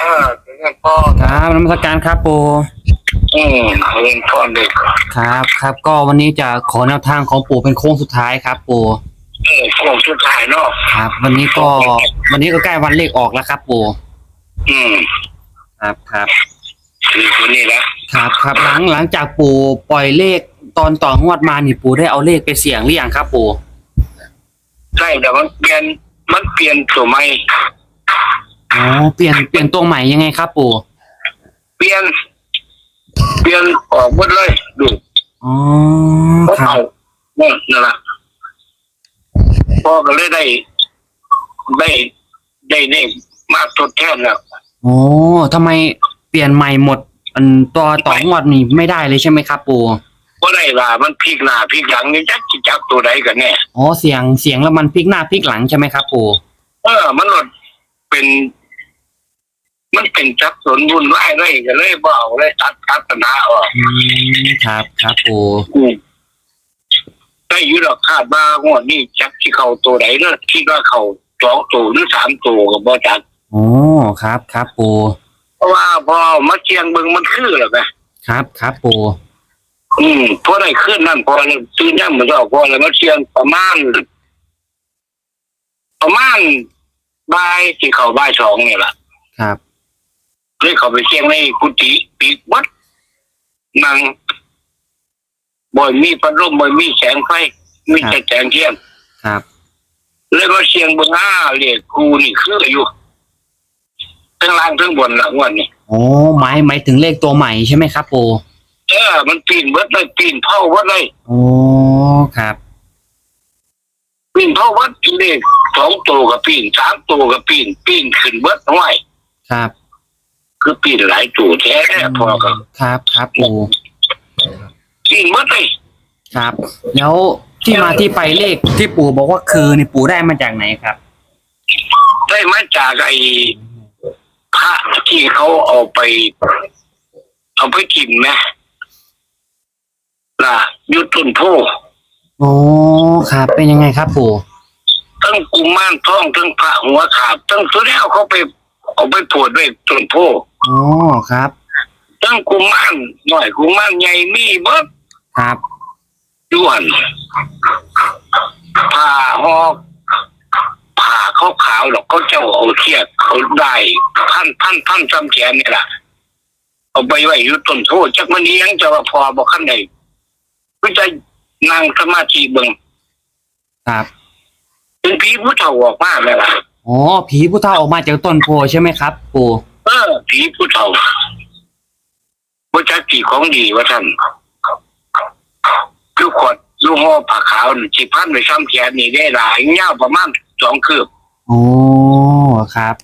เออเป็นเงินพ่อครับนมัสการครับปูอืมเงินพ่อเด็กครับ ครับ ก็วันนี้จะขอแนวทางของปู่เป็นโค้งสุดท้ายครับปูเออโค้งสุดท้ายเนาะครับ วันนี้ก็วันนี้ก็ใกล้วันเลขออกแล้วครับปูอืมครับครับ คือคนนี้ละครับครับหลังหลังจากปู่ปล่อยเลขตอนต่องวดมานี่ปู่ได้เอาเลขไปเสี่ยงหรือยังครับปู่ใช่แต่มันเปลี่ยนมันเปลี่ยนตัวใหม่ อ๋อเปลี่ยนเปลี่ยนตัวใหม่ยังไงครับปู่เปลี่ยน เปลี่ยนออกหมดเลยดูอ๋อเขาครัเอาบเนี่ยนั่นแหละพ่อก็เลยได้ได้ได้ได้มาทดแทนแล้วโอ้ทำไมเปลี่ยนใหม่หมดอันตัวต่องวดนี่ไม่ได้เลยใช่ไหมครับปู่ก็ได้ล่ะมันพลิกหน้าพลิกหลังนี่จักจิจับตัวใดกันแน่อ๋อเสียงเสียงแล้วมันพลิกหน้าพลิกหลังใช่ไหมครับปู่เออมันหลดเป็น มันเป็นจับสนวุ่นวายเลยก็เลยบเอกเลยตัดตัดปัญหาออกอืมครับครับปู่อืมได้อยุดอกคาดว่างวดนี้จับที่เขาตัวไหนเนอะคิดว่าเขาสองตัวหรือสามตัวก็บ่จักโอ้ครับครับปู่เพราะว่าพอมาเชียงเบิงมันคือหรอไงครับครับปู่อืมพอได้ขึ้นนั่นพอตื่นย่ำมันก็พอแล้วมาเชียงประมาณ ประมาณบ่ายที่เขาบ่ายสองนี่แหละครับ เลยเขาไปเชียงในกุฏิปีกวัดนั่งบ่อยมีพัดลมบ่อยมีแสงไฟ มีแต่แสงเทียนครับ เลยมาเชียงบนหน้าเรียกครูนี่คืออยู่ทั้งล่างทั้งบนละงวันนี้โอ้หมายหมายถึงเลขตัวใหม่ใช่ไหมครับปู่เออมันปีนเบิดเลยปีนเผาเบิดเลยโอ้ครับปีนเผาเบิดเลขสองตัวกับปีนสามตัวกับปีนปีนขึ้นเบิดห้วยครับ คือปีนหลายตัวแท้พอกับครับครับปู่ปีนเบิดเลยครับ แล้วที่มาที่ไปเลขที่ปู่บอกว่าคือนี่ปู่ได้มาจากไหนครับ ได้มาจากไอ้พระที่เขาเอาไป เอาไปกินไหมล่ะอยุต้นโพโอ้ครับ เป็นยังไงครับปู่ทั้งกุมารทองทั้งพระหัวขาดทั้งตัวนี้เอาเขาไปเอาไปปวดด้วยต้นโพ โอ้ครับทั้งกุมารหน่อยกุมารใหญ่มีเบิดครับด้วนผ่าหอกผ่าขาวขาวๆหรอกเขาเจ้าเอาเทียบเขาได้พันพันพันจำแขนนี่แหละเอาไปไว้อยู่ต้นโพจักมันนี้ยังจะว่าพอบอกขั้นใดก็จะนั่งสมาธิเบิ่งครับ เป็นผีผู้เฒ่าออกมาเลยล่ะอ๋อผีผู้เฒ่าออกมาจากต้นโพใช่ไหมครับปู่ เออผีผู้เฒ่าว่าจักกี่ของดีว่าท่านคือขวดลูกห่อผ้าขาวนี่สิพันไปซ้ำแขนนี่ได้หลายยาวประมาณสองคืบโอ้ครับ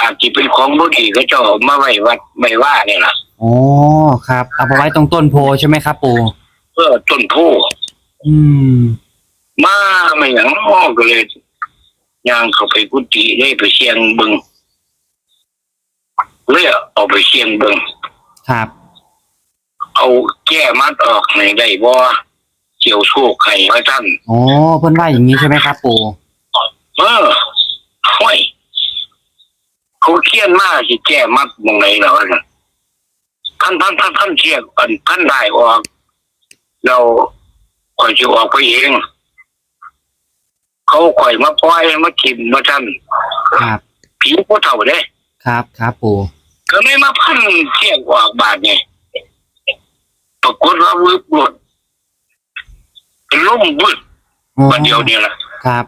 อาจจะเป็นของบุดีก็จะเอามาไว้วัดไม่ว่าเนี่ยล่ะโอ้ครับ เอาไปไว้ตรงต้นโพใช่ไหมครับปู่เออต้นโพอืม มาไม่อย่างอ้อก็เลยย่างเข้าไปกุฏิได้ไปเชียงเบิง เลยเอาไปเชียงเบิงครับ เอาแก้มัดออกในได้บ่เกี่ยวโชคให้ไว้ท่านโอ้เพื่อนว่าอย่างนี้ใช่ไหมครับ ปู่เออห้อยเขาเขียนมาสิแก้มัดมองไหนเหรอท่านท่านท่านท่านเทียบอันท่านได้ออก เราคอยจะออกไปเอง เขาคอยมาปล่อยมากินมาท่านครับผีผู้เฒ่าเด้ ครับครับปู่ก็ไม่มาพันเที่ยงกว่าบาทไงปรากฏว่าวึบหลุดเป็นล่มวึดโอ้วันเดียวเนี่ยแหละครับ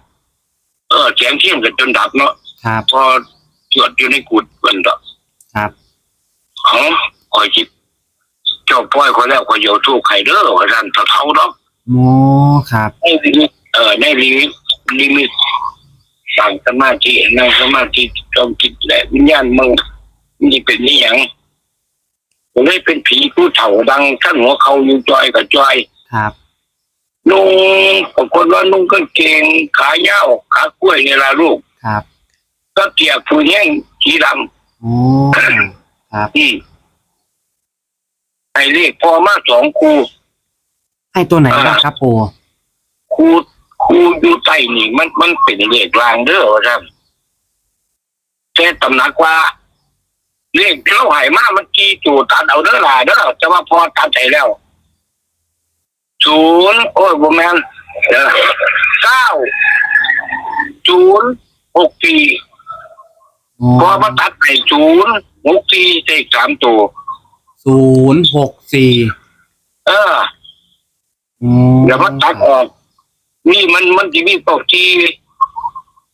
เออแสงเที่ยงกันจนดับเนาะครับพอจวดอยู่ในกุดวันดอกครับอ๋อคอยจิบเจ้าป้อยคนแล้วคอยโยทูกไข่เด้อว่าท่านเท่าๆเนาะโอ้ครับในลิมิตเออในลิมิตลิมิต สั่งสมาธินั่งสมาธิจอมจิตและวิญญาณมึงนี่เป็นนี่หยังผมได้เป็นผีผู้เฒ่าดังท่านหัวเขาอยู่จอยกับจอยครับนุ่งปรากฏว่านุ่งกางเกงขายาวขากล้วยในลาลูกครับ ก็เตียกผู้แห้งสีดโอ้ครับำอืมไอ้เลขพอมาสองครูให้ตัวไหนบ้างครับปู่ครู ครูอยู่ใต้นี่มันมันเป็นเลขรางเด้อว่าครับแต่ตำหนักว่าเลขที่เราใหายมามันกี่ตัวตัดเอาเด้อล่ะเด้อจะว่าพอตัดใจแล้วศูนย์โอ้ยบ่แม่นเออเก้าศูนย์หกสี่อ๋อพอมาตัดไปศูนย์หกสี่เลขสามตัวศูนย์หกสี่เอออ๋อเดี๋ยวมันตัดออก นี่มันมันจะมีเก้าที่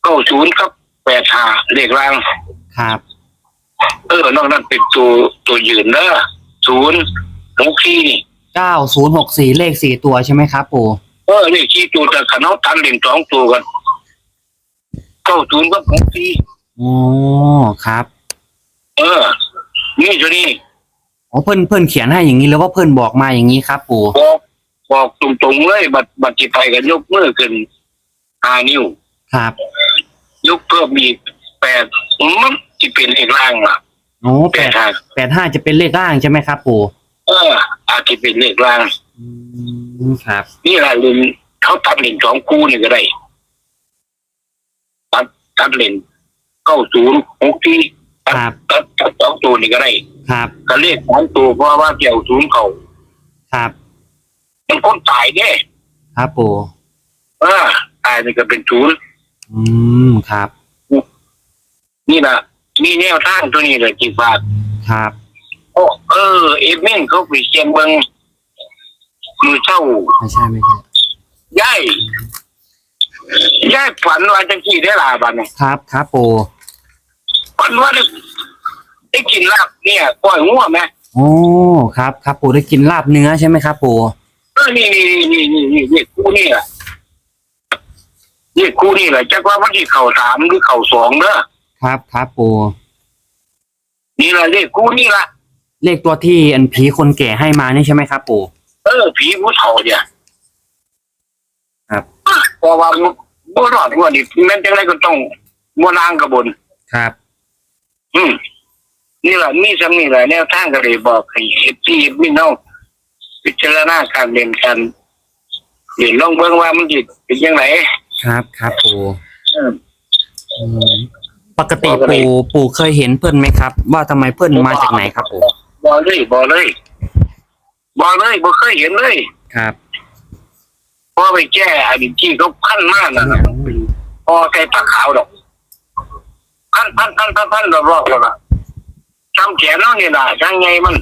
เก้าศูนย์ครับแปดห้าเลขราง ครับ เออนอกนั้นเป็นตัวตัวยืนเด้อศูนย์หกสี่นี่เก้าศูนย์หกสี่เลขสี่ตัวใช่ไหมครับปู่ เออเลขที่ตัวแต่ขนเอาตันเล่นสองตัวกันเก้าศูนย์กับหกสี่อ๋อ ครับเออ นี่ตัวนี้อ๋อเพื่อนเพื่อนเขียนให้อย่างนี้หรือว่าเพื่อนบอกมาอย่างนี้ครับปู่ บอก บอกตรงๆเลยบัดบัดจิไปกันยกมือขึ้นห้านิ้วครับ ยกเพิ่มอีกแปดมันจะเป็นเลขล่างล่ะโอ้แปแปดดห้าแปดห้าจะเป็นเลขล่างใช่ไหมครับปู่เออ อาจจะเป็นเลขล่าง อืมครับนี่แหละเล่นเขาตัดเล่นสองคู่นี่ก็ได้ตัดตัดเล่นเก้าศูนย์หกที่ตัดครับตัดตัดสองตัวนี่ก็ได้ครับก็เลขสามตัวเพราะว่าเกี่ยวศูนย์เขาครับ มันคนตายเนี่ยครับปู่เออตายนี่ก็เป็นศูนย์อืมครับ นี่นะมีแนวทางตัวนี้เลยจีฝากครับโอ้เออ เอฟเมนเขาไปเชียงเบิงมือเช่าไม่ใช่ไม่ใช่ย่ายย่ายฝันว่าจะกี่ได้ลาบัดนครับครับปู่ฝันว่าได้ได้กินลาบเนี่ยก้อยงัวไหมโอ้ครับ ครับปู่ได้กินลาบเนื้อใช่ไหมครับปู่ เออนี่นี่นี่นี่นี่นี่คู่นี่แหละนี่คู่นี่แหละจักว่ามันที่เข่าสามหรือเข่าสองเด้อครับครับปู่นี่แหละเลขคู่นี่ละเลขตัวที่อันผีคนแก่ให้มานี่ใช่ไหมครับปู่เออผีผู้เฒ่าเนี่ยครับเพราะว่าบ่รอดงว่านี่แม้นจังไรก็ต้องมัวนางกระบนครับ อืมนี่แหละมีสำนี่แหละแนวทางก็เลยบอกให้เอฟซีมีน้อง พิจารณาการเรียนกันเรียนลองเบิ่งว่ามันจิเป็นยังไงครับครับปู่เออ อืมปกติปู่ปู่เคยเห็นเพื่อนไหมครับ ว่าทำไมเพื่อนมาจากไหนครับปู่บอกเลยบอกเลยบอกเลยบ่เคยเห็นเลยครับพอไปแก้อันที่เขาขั้นมากนะพอใส่ปากขาวดอกขั้นพันพันพันพันรอบๆแล้วล่ะทำแขนเนาะนี่ล่ะทั้งไงมัน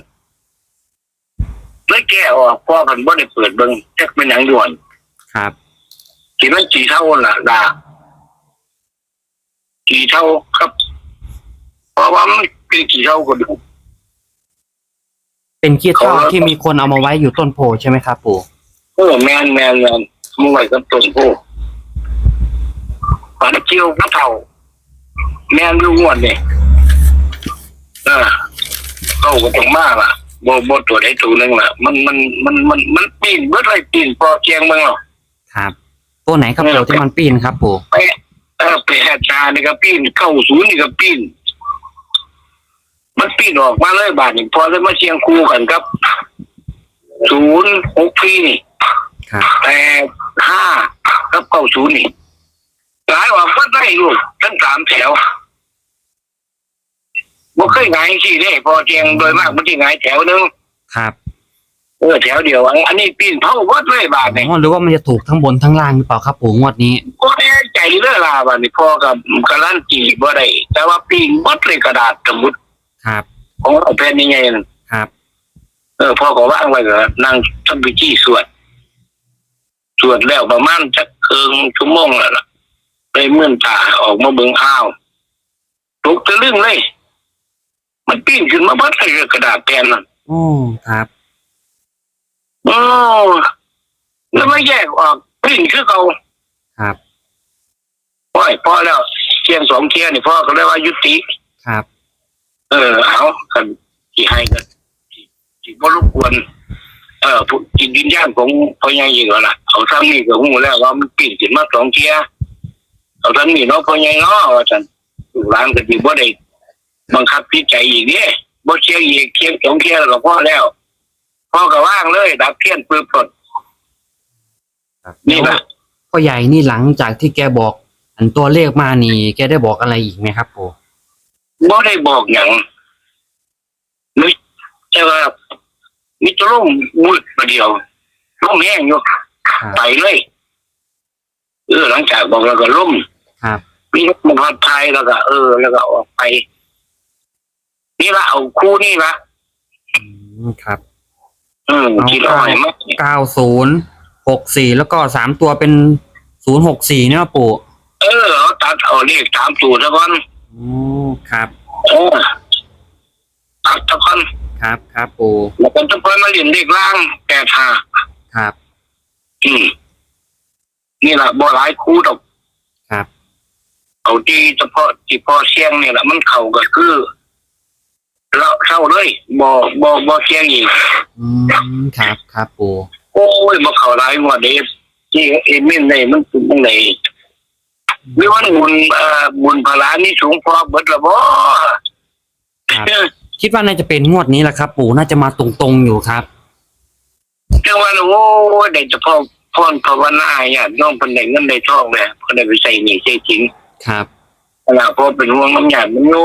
เลยแก้ออกพอกันบ่ได้เปิดเบิ่งจักเป็นหยังด่วนครับกี่มันกี่เท่าล่ะดากี่เท่าครับเพราะว่ามันเป็นกี่เท่าก็ดู เป็นขี้เท่าที่มีคนเอามาไว้อยู่ต้นโพใช่ไหมครับปู่เออแมนแมนแมนมึงไว้กับต้นโพปานเจียวพระเท่า แมนอยู่งวดนี่เออเข้าก็ต้องมาล่ะ บ่บ่ตัวใดตัวหนึงล่ะ มันมันมันมันมันปีนเบิดเลยปีนพอเกียงเมืองหรอก ครับ ตัวไหนครับปู่ที่มันปีนครับปู่ไปเออไปแหกชานี่ก็ปีนเข้าศูนย์นี่ก็ปีนมันปีนออกมาเลยบาทนี่พอเลยมาเชียงคู่กันครับศูนย์หกพี่นี่ครับแปดห้ากับเก้าศูนย์นี่หลายว่าวัดได้อยู่ทั้งสามแถว บ่เคยไงายสิเด้พอเชียงโดยมากมันที่ไงายแถวหนึงครับเออแถวเดียวอันอันนี้ปีนเท่าวัดเลยบาทนี่อ๋อหรือว่ามันจะถูกทั้งบนทั้งล่างหรือเปล่าครับปู่งวดนี้ ก็แน่ใจเรื่องลาบาทนี่พอกับกระลั่นจีบ่ได้แต่ว่าปีนวัดเลยกระดาษสมุดครับ ของเราแผ่นนี้ไงนั่นครับ เออพ่อก็ว่างไว้ก็นั่งทำพิธีสวด สวดแล้วประมาณจักเคืองชั่วโมงแล้วล่ะไปเมื่อนตาออกมาเบิ่งอ้าวตกตะลึงเลย มันปิ้งขึ้นมาเบัดเลยกระดาษแผ่นนั่นโอ้ครับโอ้แล้วไม่แยกออกปิ้งคือเขาครับพ่อยพอแล้วเที่ยงสองเที่ยงนี่พ่อก็เลยว่ายุติ ครับ เออเอากันที่ให้กันที่ที่บ่รบกวนเออผู้จิตวิญญาณของพ่อใหญ่อีกแล้วล่ะเอาทำนี่ก็หูแล้วว่ามันปีนขึ้นมาสองเที่ยเอาทำนี่เนาะพ่อใหญ่เนาะว่าซั่นลูกหลานก็สิบ่ได้ บังคับจิตใจอีกเด้บ่เชียงอีกเที่ยงสองเที่ยแล้วก็พอแล้วพ่อก็ว่างเลยดับเทียนปึ๊บปลดครับนี่ล่ะพ่อใหญ่นี่หลังจากที่แกบอก อันตัวเลขมานี่ แกได้บอกอะไรอีกไหมครับปู่บ่ได้บอกหยังแต่ว่ามีแตัวล่มมืดประเดียวล่มแห้งอยู่ครับไปเลยเออหลังจากบอกแล้วก็ล่มครับมีนกมาพัดไทยแล้วก็ เออ แล้วก็ออกไป นี่ละเอาคู่นี่ละอืมครับ อืมที่เราให้มาเก้าศูนย์หกสี่แล้วก็สามตัวเป็นศูนย์หกสี่เนี่ยปู่เออเอาตัดเอาเลขสามตัวซะก่อนโอ้ครับ เออตัดซะก่อนครับครับปู่แล้วก็จะเพิ่มมาเรียนเลขล่างแปดห้าครับอืมนี่แหละบ่หลายคู่ดอก ครับ เอาที่เฉพาะที่พอเสียงนี่แหละมันเข้าก็คือ เราเศร้าเลยบ่บ่บ่เสียงอีกอืมครับครับปู่โอ้ยบ่เข้าหลายงวดเด้ที่เอ็มมินได้มันเป็นจังไดหรือว่าบุญเอ่อบุญพลานี่สูงพอเบิดละบ่ครับคิดว่าน่าจะเป็นงวดนี้แหละครับ ปู่น่าจะมาตรงๆอยู่ครับจังว่าโอ้ยได้เฉพาะพรภาวนาญาติน้องเพิ่นได้เงินได้ทองเลยเพิ่นได้ไปใส่หนี้ใส่สินครับ ขณะพอเป็นห่วงน้ำหยาดมันโย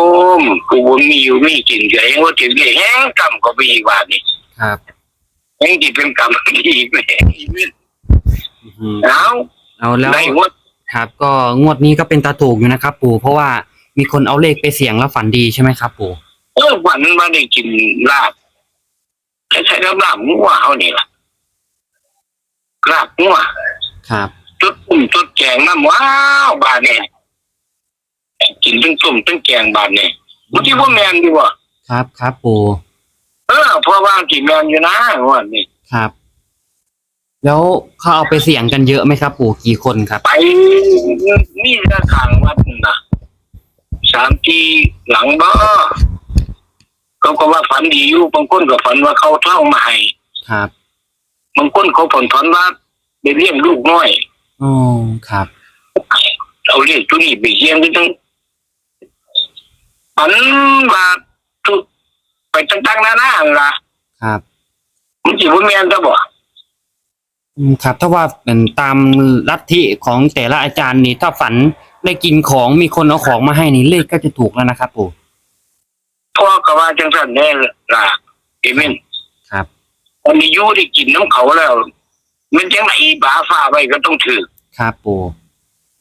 มกูบ่มีอยู่มีกินเฉยว่าถึงได้แห้งกรรมก็ไปอีกบาทนี่ครับแห้งที่เป็นกรรมอีกแม่อีกนิดอื้อหือเอาเอาแล้วได้หมดครับ ก็งวดนี้ก็เป็นตาถูกอยู่นะครับ ปู่เพราะว่ามีคนเอาเลขไปเสี่ยงแล้วฝันดีใช่ไหมครับ ปู่เออวันมาได้กินลาบใช้ใช้ลาบงัวเฮานี่ล่ะลาบงัวครับ จุดปุ่มจุดแกงน้ำว้าวบาทนี่ กินทั้งต้มทั้งแกงบาทนี่บ่ที่ว่าแม่นดีบ่ครับครับปู่เออเพราะว่าที่แม่นอยู่นะว่านี่ครับ แล้วเขาเอาไปเสี่ยงกันเยอะไหมครับ ปู่กี่คนครับ ไปนี่ระขางวัดนะสามทีหลังบ่เขาก็ว่าฝันดีอยู่บางคนก็ฝันว่าเขาเท่ามาให้ครับบางคนเขาฝันฝันว่าไปเลี้ยงลูกน้อยอ๋อครับเอาเรียกตัวนี้ไปเลี้ยงก็ต้อง ฝันว่าทุกไปต่างๆนานาหั่นล่ะครับมันสิบ่แม่นซะบ่อืมครับ ถ้าว่าเป็นตามลัทธิของแต่ละอาจารย์นี่ถ้าฝันได้กินของมีคนเอาของมาให้นี่เลขก็จะถูกแล้วนะครับปู่พ่อก็ว่าจังซั่นแน่ล่ะเอเมนครับวันนี้อยู่ได้กินน้ำเขาแล้ว มันจังไหนบาฟ้าไว้ก็ต้องถือครับปู่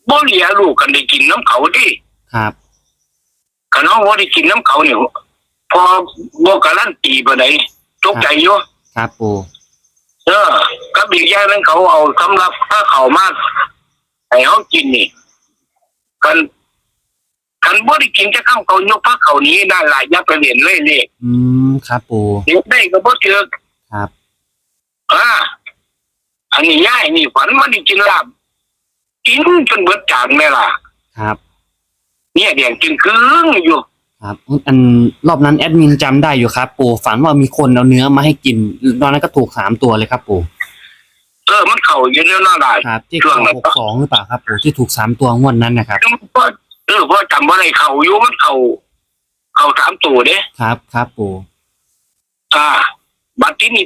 บ่เหลียลูกกันได้กินน้ำเขาดิครับคั นเฮาบ่ได้กินน้ำเขาเนี่ยพอบ่การันตีบ่ได้ตกใจอยู่ครับปู่เออกับอีกอย่างหนึงเขาเอาสำหรับถ้าเขามาให้เฮากินนี่คันคันบ่ได้กินจะข้ามเขายกพระเขานี้นั่นล่ะอย่าไปเรียนเลยเลยอืมครับปู่เดี๋ยวได้ก็บ่เจอครับอ่าอันนี้ย่ายนี่ฝันว่าได้กินลาบกินจนเบิดจานแม่ล่ะ ครับ เนี่ยเดี๋ยวกินครึ่งอยู่ครับอันรอบนั้นแอดมินจำได้อยู่ครับ ปู่ฝันว่ามีคนเอาเนื้อมาให้กินตอนนั้นก็ถูกสามตัวเลยครับปู่เออมันเข่าอยู่แล้วน่าได้ ครับ ที่ช่วงนั้น หกสองหรือเปล่าครับปู่ที่ถูกสามตัวงวดนั้นนะครับเพราะเออเพราะจำว่าอะไรเข่าอยู่มันเข่าเข่าสามตัวเด้ ครับครับปู่อ่า บัดที่นี่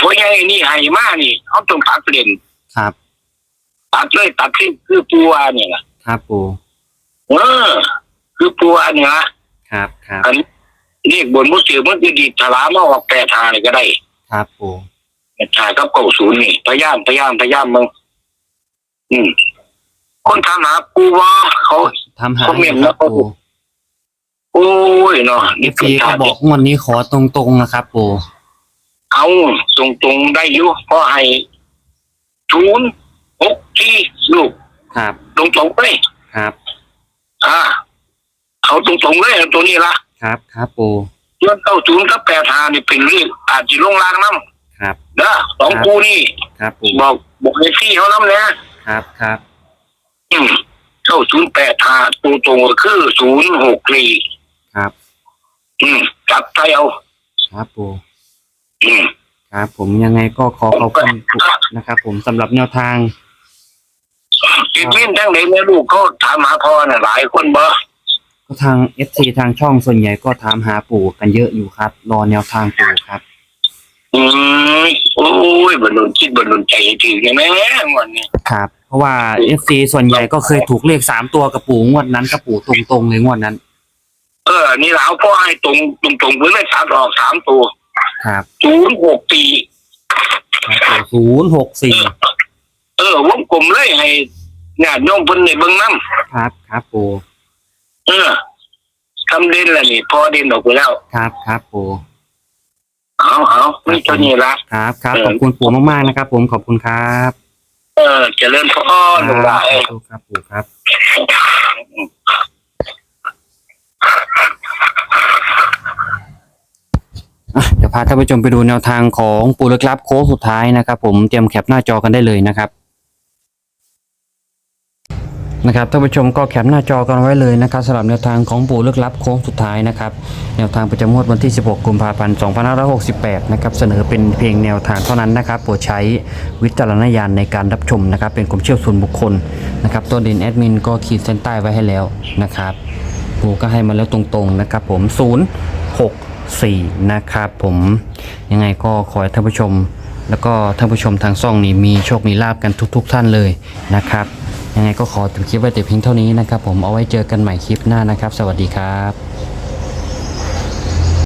พอยังไงนี่ให้มานี่เขาต้องตัดเปลี่ยนครับ ตัดเลยตัดที่คือปัวเนี่ยล่ะ ครับปู่เออคือปัวเนี่ยละครับครับอันเรียกบนมุสลิมมันจะดีดถลามาออกแปดทางเลยก็ได้ ครับปู่แปดทางกับเก้าศูนย์นี่พยายามพยายามพยายามมึงอืมคนถามหาปูว่าเขาทำหาคอมเมนต์ครับแล้วก็ปู่โอ้ยเนาะเอฟซีก็บอกงวดนี้ขอตรงๆนะครับปู่เอาตรงตรงๆได้อยู่เพราะให้ศูนย์หกที่ลูก ครับ ตรงตรงๆเลยครับ อ่าเอาตรงตรงๆเลยเอาตัวนี้ละครับครับปู่ส่วนเก้าศูนย์กับแปดหานี่เป็นเรื่องอาจจะลงรางน้ครับำนะสองครับคู่นี่ ครับปู่บอกบอกไอ้ที่เขาน้ำนะครับครับอืมเก้าศูนย์แปดหาตัวตรงก็คือศูนย์หกสี่ครับอืมจับไทยเอา ครับปู่อืม ครับผมยังไงก็ขอขอบคุณนะครับ ผมสำหรับแนวทาง ติดเล่นทั้งไหนแม่ลูกเขาถามหาพ่อน่ะหลายคนบ่ก็ทางเอฟซีทางช่องส่วนใหญ่ก็ถามหาปู่กันเยอะอยู่ครับ รอแนวทางปู่ครับ อืมโอ้ยบรรลุคิดบรรลุใจถึงยังไงวันนี้ครับ เพราะว่าเอฟซีส่วนใหญ่ก็เคยถูกเลขสามตัวกับปู่งวดนั้นกับปู่ตรงๆเลยงวดนั้น เออ นี่เราพ่อให้ตรงตรงตรงๆเพื่อไม่สามออกสามตัวครับศูนย์หกปีศูนย์หกสี่ เออวงกลมเลยให้ญาติโยมเพิ่นในเบิ่งน้ครับครับปู่ำเออทำเด่นละนี่พอเด่นออกไปแล้ว ครับครับปู่เอาเอาไม่ตัวนี้ละครับครับเออขอบคุณปู่มากๆนะครับ ผมขอบคุณครับ เออเจริญพรหลวงหลายครับปู่ครับอะเดี๋ยวพาท่านผู้ชมไปดูแนวทางของปู่ลึกลับโค้งสุดท้ายนะครับ ผมเตรียมแคปหน้าจอกันได้เลยนะครับ นะครับท่านผู้ชมก็แคปหน้าจอกันไว้เลยนะครับสำหรับแนวทางของปู่ลึกลับโค้งสุดท้ายนะครับแนวทางประจำงวดวันที่ 16 กุมภาพันธ์ 2568 นะครับเสนอเป็นเพียงแนวทางเท่านั้นนะครับโปรดใช้วิจารณญาณในการรับชมนะครับเป็นความเชื่อส่วนบุคคลนะครับตัวเด่นแอดมินก็ขีดเส้นใต้ไว้ให้แล้วนะครับปู่ก็ให้มาแล้วตรงๆนะครับผม064นะครับผมยังไงก็ขอให้ท่านผู้ชม แล้วก็ท่านผู้ชมทางซ่องนี้มีโชคมีลาบกันทุก ๆ ท่านเลยนะครับ ยังไงก็ขอจบคลิปไว้แต่เพียงเท่านี้นะครับผมเอาไว้เจอกันใหม่คลิปหน้านะครับ สวัสดีครับ